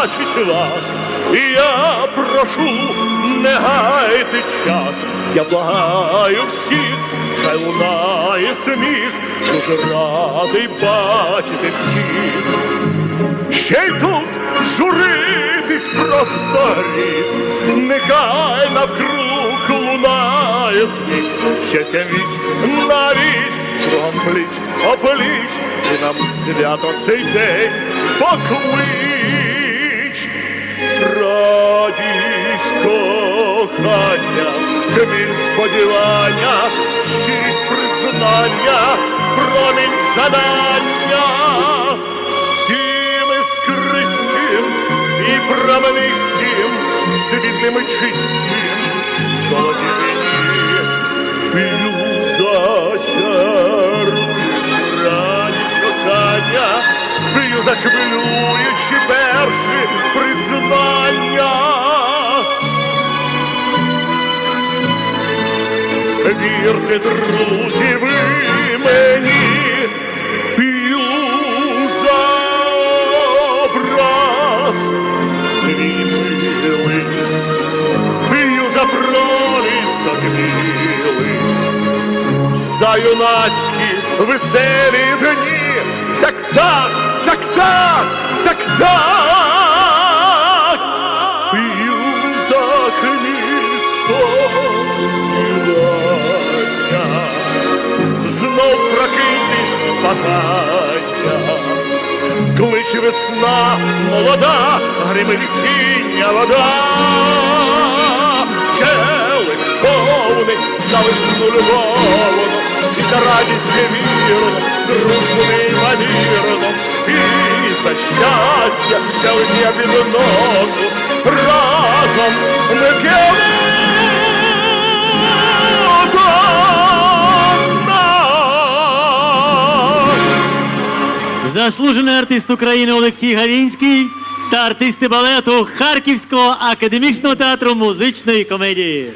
Бачить вас, і я прошу, не гайте час, я благаю всіх, хай лунає сміх, дуже радий бачити всіх. Ще й тут журитись просто гріх, нехай навкруг лунає сміх, щастя віч на віч, другом пліч опліч, і нам свято цей день поклич. Кохання, хміль сподівання, щирість признання, промінь гадання. Всім іскристим і променистим, світлим і чистим, золоті п'ю радість кохання, п'ю за хвилюючі перші признання. Вірте, друзі, ви мені п'ю за образ. Твій милий, п'ю за пролісок білий, за юнацькі веселі дні, так так, так так, так так, знов прокиньтесь бажання, клич весна молода, гриме весіння вода, келих повний за весну любовну, і за радість вірну, дружбу неймовірну, і за щастя, для одня від одного, разом ми Заслужений артист України Олексій Гавінський та артисти балету Харківського академічного театру музичної комедії.